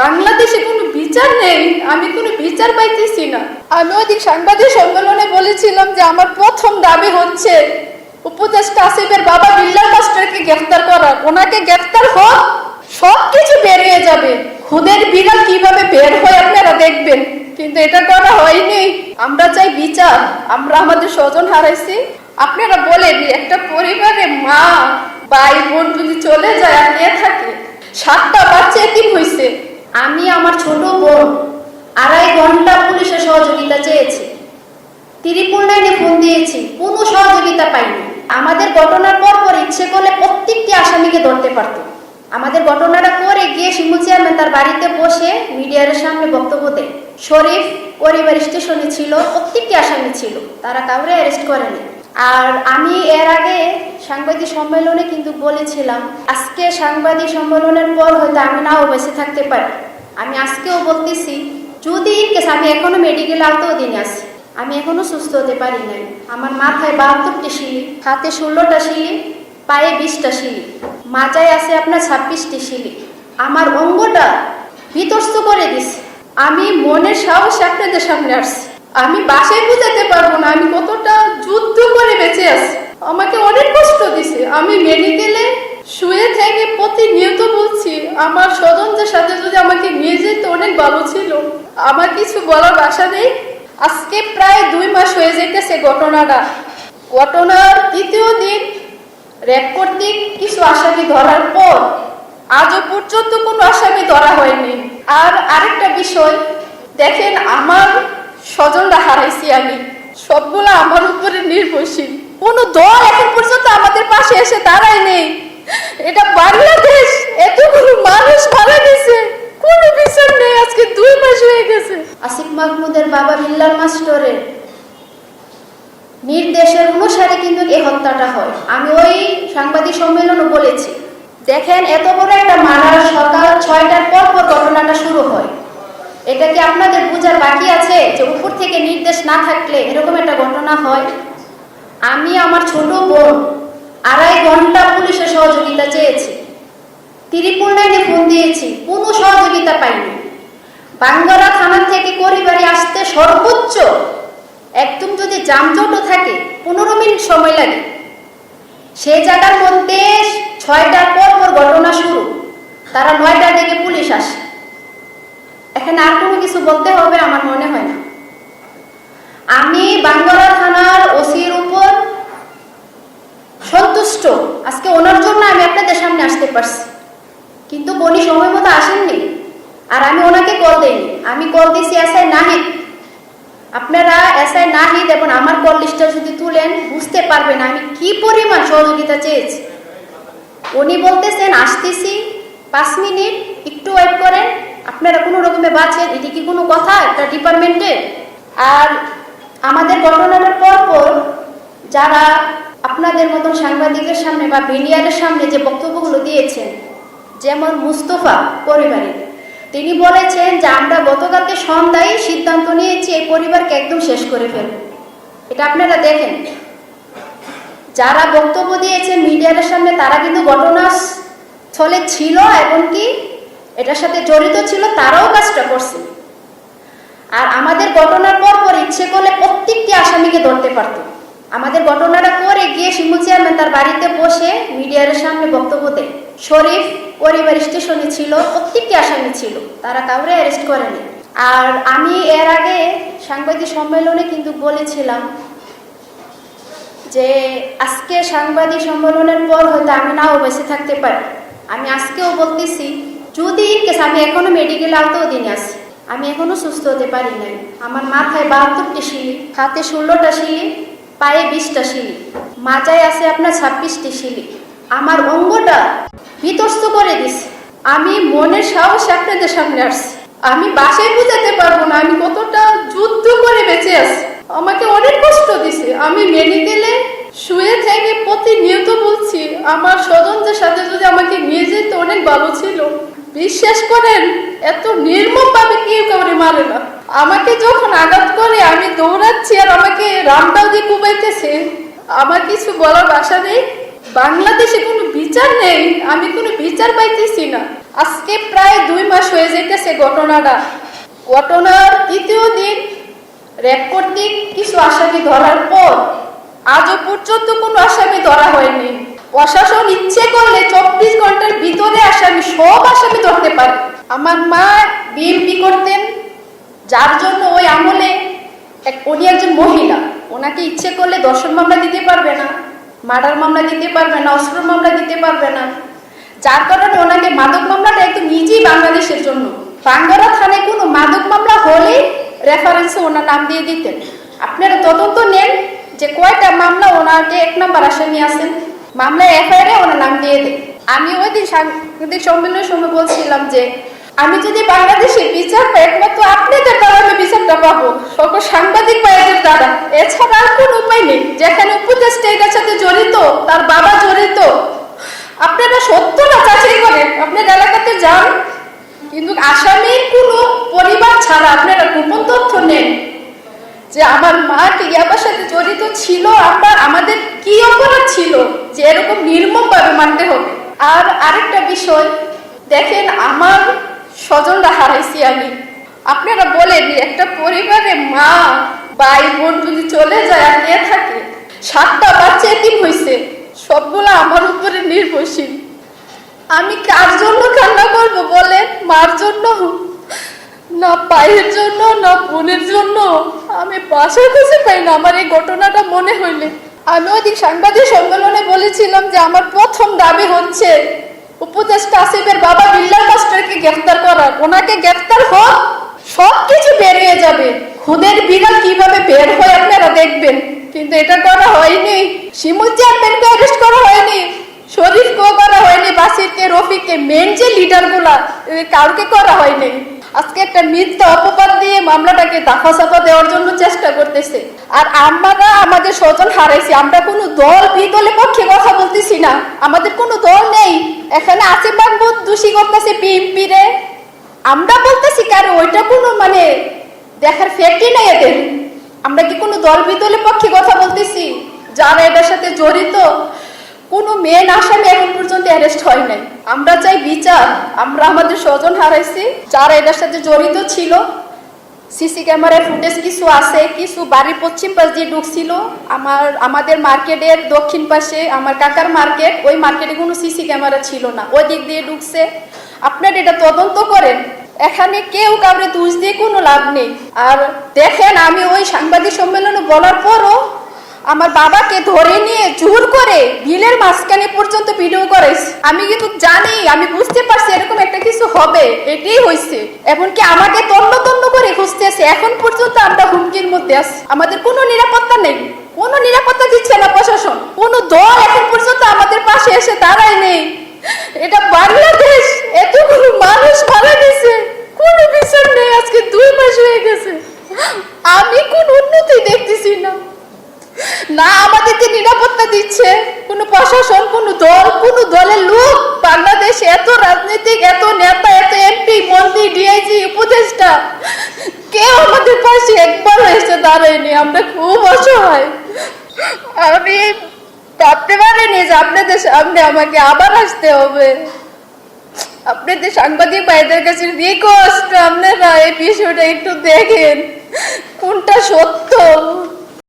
বাংলাদেশে কোনো বিচার নেই, আমি কোনো বিচার পাইতেছি না। আমি ওইদিন সাংবাদিক সম্মেলনে বলেছিলাম যে আমার প্রথম দাবি হচ্ছে উপদেষ্টা আসিফের বাবা বিল্লাল মাস্টারকে গ্রেফতার করার ওনাকে গ্রেফতার হোক সব কিছু বেরিয়ে যাবে। খুদের বিড়াল কীভাবে বের হয় আপনারা দেখবেন, কিন্তু এটা করা হয়নি। আমরা চাই বিচার, আমরা আমাদের স্বজন হারাইছি। আপনারা বলেন একটা পরিবারে মা, ভাই, বোন যদি চলে যায় আর কে থাকে, সাতটা বাচ্চা এতিম হয়েছে আমি আমার ছোট বোন আড়াই ঘণ্টা পুলিশের সহযোগিতা চেয়েছি। ত্রিপুল নাইনে ফোন দিয়েছি, কোনো সহযোগিতা পাইনি। আমাদের ঘটনার পর পর ইচ্ছে করলে প্রত্যেকটি আসামিকে ধরতে পারতো। আমাদের ঘটনাটা করে গিয়ে শিমু চেয়ারম্যান তার বাড়িতে বসে মিডিয়ার সামনে বক্তব্য দেয়। শরীফ পরিবার স্টেশনে ছিল, প্রত্যেকটি আসামি ছিল, তারা কাউরে অ্যারেস্ট করেনি। আর আমি এর আগে সাংবাদিক সম্মেলনে কিন্তু বলেছিলাম, আজকে সাংবাদিক সম্মেলনের পর হয়তো আমি নাও বেঁচে থাকতে পারি। আমি আজকেও বলতেছি, যদি কেস আমি এখনও মেডিকেল আওতাও দিনে আছি, আমি এখনও সুস্থ হতে পারি নাই। আমার মাথায় বাহাত্তরটি শিলি, হাতে ষোলোটা শিলি, পায়ে বিশটা শিলি, মাজায় আছে আপনার ছাব্বিশটি শিলি। আমার অঙ্গটা বিতস্ত করে দিছে। আমি মনের সাহস আপনাদের সামনে আসছি। আমি বাসায় বুঝাতে পারব না, আমি কতটা যুদ্ধ করে বেঁচে আছি। আমাকে অনেক কষ্ট দিছে। আমি মেডিকেলে শুয়ে থেকে প্রতিনিয়ত বলছি, আমার স্বজনদের সাথে যদি আমাকে নিয়ে যেত অনেক ভালো ছিল। আমার কিছু বলার ভাষা নেই। আজকে প্রায় দুই মাস হয়ে যেতেছে ঘটনাটা। ঘটনার তৃতীয় দিন র্যাব কর্তৃক কিছু আসামি ধরার পর আজও পর্যন্ত কোনো আসামি ধরা হয়নি। আর আরেকটা বিষয়, দেখেন আমার স্বজনরা হারাইছি আমি। সবগুলো আমার উপরে নির্ভরশীল। কোনো দল এখন পর্যন্ত আমাদের পাশে এসে দাঁড়ায় নেই। এটা বাংলাদেশ, এতগুলো মানুষ মারা গেছে। কোনো বিচার নেই, আজকে দুই মাস হয়ে গেছে। আসিফ মাহমুদের বাবা বিল্লাল মাস্টরের নির্দেশের অনুসারে কিন্তু এই হত্যাটা হয়। আমি ওই সাংবাদিক সম্মেলনও বলেছি, দেখেন, এত বড় একটা মারার সকাল ছয়টার পর পর ঘটনাটা শুরু হয়। এটা কি আপনাদের বোঝার বাকি আছে যে উপর থেকে নির্দেশ না থাকলে এরকম একটা ঘটনা হয়? আমি আমার ছোট বোন আড়াই ঘণ্টা পুলিশের সহযোগিতা চেয়েছি। নাইনে ফোন দিয়েছি, কোনো সহযোগিতা পাইনি। বাঙ্গারা থানা থেকে পরিবারে আসতে সর্বোচ্চ একদম যদি যানজটও থাকে, পনেরো মিনিট সময় লাগে। সেই জায়গার মধ্যে ছয়টার পর পর ঘটনা শুরু। তারা নয়টার দিকে পুলিশ আসে। এখানে আর কোনো কিছু বলতে হবে আমার মনে হয় না। আমি বাঙ্গারা থানার সন্তুষ্ট আজকে ওনার জন্য আমি আপনাদের সামনে আসতে পারছি। কিন্তু বনি সময় মতো আসেননি। আর আমি ওনাকে কল দেইনি। আমি কল দিয়েছি এসআই নাহিদ। আপনারা এসআই নাহিদ এবং আমার কল লিস্টটা যদি তুলেন, বুঝতে পারবেন আমি কি পরিমাণ সহযোগিতা চেয়েছি। উনি বলতেছেন, আসতেছি। পাঁচ মিনিট, একটু ওয়েট করেন। আপনারা কোনো রকমে বাঁচেন। এটি কি কোনো কথা? একটা ডিপার্টমেন্টে আর আমাদের ঘটনাটার পর যারা আপনাদের মতন সাংবাদিকের সামনে বা মিডিয়ারের সামনে যে বক্তব্যগুলো দিয়েছেন, যেমন মুস্তফা পরিবারের, তিনি বলেছেন যে আমরা গতকালকে সন্ধ্যায় সিদ্ধান্ত নিয়েছি এই পরিবারকে একদম শেষ করে ফেলব। এটা আপনারা দেখেন। যারা বক্তব্য দিয়েছেন মিডিয়ার সামনে, তারা কিন্তু ঘটনাস্থলে ছিল এবং কি এটার সাথে জড়িত ছিল, তারাও কাজটা করছে। আর আমাদের ঘটনার পর পর ইচ্ছে করলে প্রত্যেকটি আসামিকে ধরতে পারতো। আমাদের ঘটনাটা করে গিয়ে শিমু চেয়ারম্যান তার বাড়িতে বসে মিডিয়ার সামনে বক্তব্য দেয়। শরীফ পরিবার স্টেশনে ছিল, প্রত্যেকটি আসামি ছিল, তারা কাউরে অ্যারেস্ট করেনি। আর আমি এর আগে সাংবাদিক সম্মেলনে কিন্তু বলেছিলাম যে, আজকে সাংবাদিক সম্মেলনের পর হয়তো আমি নাও বেঁচে থাকতে পারি। আমি আজকেও বলতেছি, যদি কেস আমি এখনও মেডিকেল আওতাও দিনে আছি, আমি এখনও সুস্থ হতে পারি নাই। আমার মাথায় বাহাত্তরটি শিলি, হাতে ষোলোটা শিলি পায়ে বিশটা শিলি। মাজায় আছে আপনার ছাব্বিশটি শিলি। আমার অঙ্গটা বিতস্ত করে দিছে। আমি মনের সাহস আপনাদের সামনে আসছি। আমি বাসায় বুঝাতে পারব না, আমি কতটা যুদ্ধ করে বেঁচে আছি। আমাকে অনেক কষ্ট দিছে। আমি মেডিকেলে শুয়ে থেকে প্রতিনিয়ত বলছি, আমার স্বজনদের সাথে যদি আমাকে নিয়ে যেত অনেক ভালো ছিল। বিশ্বাস করেন, এত নির্মম ভাবে কেউ কাউরে মারে না। আমাকে যখন আঘাত করে, আমি দৌড়াচ্ছি আর আমাকে রামটাও দিয়ে কুবাইতেছে, আমার কিছু বলার ভাষা নেই। বাংলাদেশে কোনো বিচার নেই, আমি কোনো বিচার পাইতেছি না। আজকে প্রায় দুই মাস হয়ে যেতেছে ঘটনাটা। ঘটনার তৃতীয় দিন কর্তৃক কিছু আসামি ধরার পর, আজও পর্যন্ত কোনো আসামি ধরা হয়নি। প্রশাসন ইচ্ছে করলে চব্বিশ ঘণ্টার ভিতরে আসামি, সব আসামি ধরতে পারে। আমার মা বিএমপি করতেন যার জন্য ওই আমলে এক উনি একজন মহিলা। ওনাকে ইচ্ছে করলে দর্শন মামলা দিতে পারবে না, মার্ডার মামলা দিতে পারবে না, অস্ত্র মামলা দিতে পারবে না। যার কারণে ওনাকে মাদক মামলাটা একদম ইজি বাংলাদেশের জন্য। বাঙ্গারা থানায় কোনো মাদক মামলা হলেই রেফারেন্সে ওনার নাম দিয়ে দিতেন। আপনারা তদন্ত নেন যে কয়টা মামলা ওনাকে এক নম্বর আসামি আছেন। মামলা এফআইআর ওনার নাম দিয়ে দেন। আমি ওই দিন সাংবাদিক সম্মেলনের সময় বলছিলাম যে আমি যদি বাংলাদেশে বিচার পাই একমাত্র আপনাদের দ্বারা আমি বিচারটা পাবো সকল সাংবাদিক ভাইদের দ্বারা। এছাড়া আর কোনো উপায় নেই। যেখানে উপদেষ্টা এটার সাথে জড়িত, তার বাবা জড়িত। আপনারা সত্য না যাচাই করেন আপনার এলাকাতে যান। কিন্তু আসামির কোনো পরিবার ছাড়া আপনারা গোপন তথ্য নেন। যে আমার মা টিয়াবার সাথে জড়িত ছিল, আমরা, আমাদের কি অপরাধ ছিল? যে এরকম নির্মমভাবে মানতে হবে। আর আরেকটা বিষয়, দেখেন আমার স্বজনরা হারাইছি আমি। আপনারা বলেন, একটা পরিবারে মা, ভাই, বোন যদি চলে যায় আর কে থাকে, সাতটা বাচ্চা এতিম হয়েছে সবগুলো আমার উপরে নির্ভরশীল। আমি কার জন্য কান্না করব বলেন? মার জন্য? না পায়ের জন্য, না বোনের জন্য। আমি বাসা খুঁজে পাই না আমার এই ঘটনাটা মনে হইলে। আমি ওই দিন সাংবাদিক সম্মেলনে বলেছিলাম যে আমার প্রথম দাবি হচ্ছে উপদেষ্টা আসিফের বাবা বিল্লাল মাস্টারকে গ্রেফতার করার ওনাকে গ্রেফতার হোক সব কিছু বেরিয়ে যাবে। খুদের বিড়াল কীভাবে বের হয় আপনারা দেখবেন। কিন্তু এটা করা হয়নি। শিমুল চেয়ারম্যানকে অ্যারেস্ট করা হয়নি। শরীফকেও করা হয়নি। বাসিরকে রফিককে মেন যে লিডারগুলা কাউকে করা হয়নি। আজকে একটা মিথ্যা অপবাদ দিয়ে মামলাটাকে দাফা সাফা দেওয়ার জন্য চেষ্টা করতেছে। আর আমরা, আমাদের স্বজন হারাইছি। আমরা কোনো দল, বিদলের পক্ষে কথা বলতেছি না। আমাদের কোনো দল নেই। এখানে আসিফ মাহমুদ দোষী করতেছে বিএনপি রে। আমরা বলতেছি, কারণ ওইটা কোনো মানে দেখার ফ্যাক্টই নাই এদের। আমরা কি কোনো দল বিদলের পক্ষে কথা বলতেছি? যারা এটার সাথে জড়িত, কোনো মেন আসামি এখন পর্যন্ত অ্যারেস্ট হয় নাই। আমরা চাই বিচার, আমরা আমাদের স্বজন হারাইছি। যারা এটার সাথে জড়িত ছিল সিসি ক্যামেরার ফুটেজ কিছু আছে, কিছু বাড়ির পশ্চিম পাশ দিয়ে ঢুকছিল। আমার, আমাদের মার্কেটের দক্ষিণ পাশে, আমার কাকার মার্কেট, ওই মার্কেটে কোনো সিসি ক্যামেরা ছিল না। ওই দিক দিয়ে ঢুকছে। আপনার এটা তদন্ত করেন। এখানে কেউ কাউরে দোষ দিয়ে কোনো লাভ নেই। আর দেখেন, আমি ওই সাংবাদিক সম্মেলনে বলার পরও আমার বাবাকে ধরে নিয়ে জোর করে বিলের মাঝখানে পর্যন্ত ভিডিও করাইছে আমি কিন্তু জানি, আমি বুঝতে পারছি এরকম একটা কিছু হবে। এটাই হয়েছে এমনকি আমাকে তন্ন তন্ন করে খুঁজতেছে। এখন পর্যন্ত আমরা হুমকির মধ্যে আছি। আমাদের কোনো নিরাপত্তা নেই। কোনো নিরাপত্তা দিচ্ছে না প্রশাসন। কোনো দল এখন পর্যন্ত আমাদের পাশে এসে দাঁড়ায় নেই। এটা বাংলাদেশ। এতগুলো মানুষ মারা গেছে। কোনো বিচার নেই। আজকে দুই মাস হয়ে গেছে। আমি কোন উন্নতি দেখতেছি না। না আমাদেরকে নিরাপত্তা দিচ্ছে। কোনো প্রশাসন, কোনো দল, কোনো দলের লোক। বাংলাদেশ এত রাজনৈতিক, এত নেতা, এত এমপি, মন্ত্রী, ডিআইজি, উপদেষ্টা। কেউ আমাদের পাশে একবার এসে দাঁড়ায়নি। আমরা খুব অসহায়। আমি ভাবতে পারিনি যে আপনাদের সামনে আমাকে আবার আসতে হবে। আপনাদের সাংবাদিক ভাইদের কাছে রিকোয়েস্ট আপনারা এই বিষয়টা একটু দেখেন। কোনটা সত্য?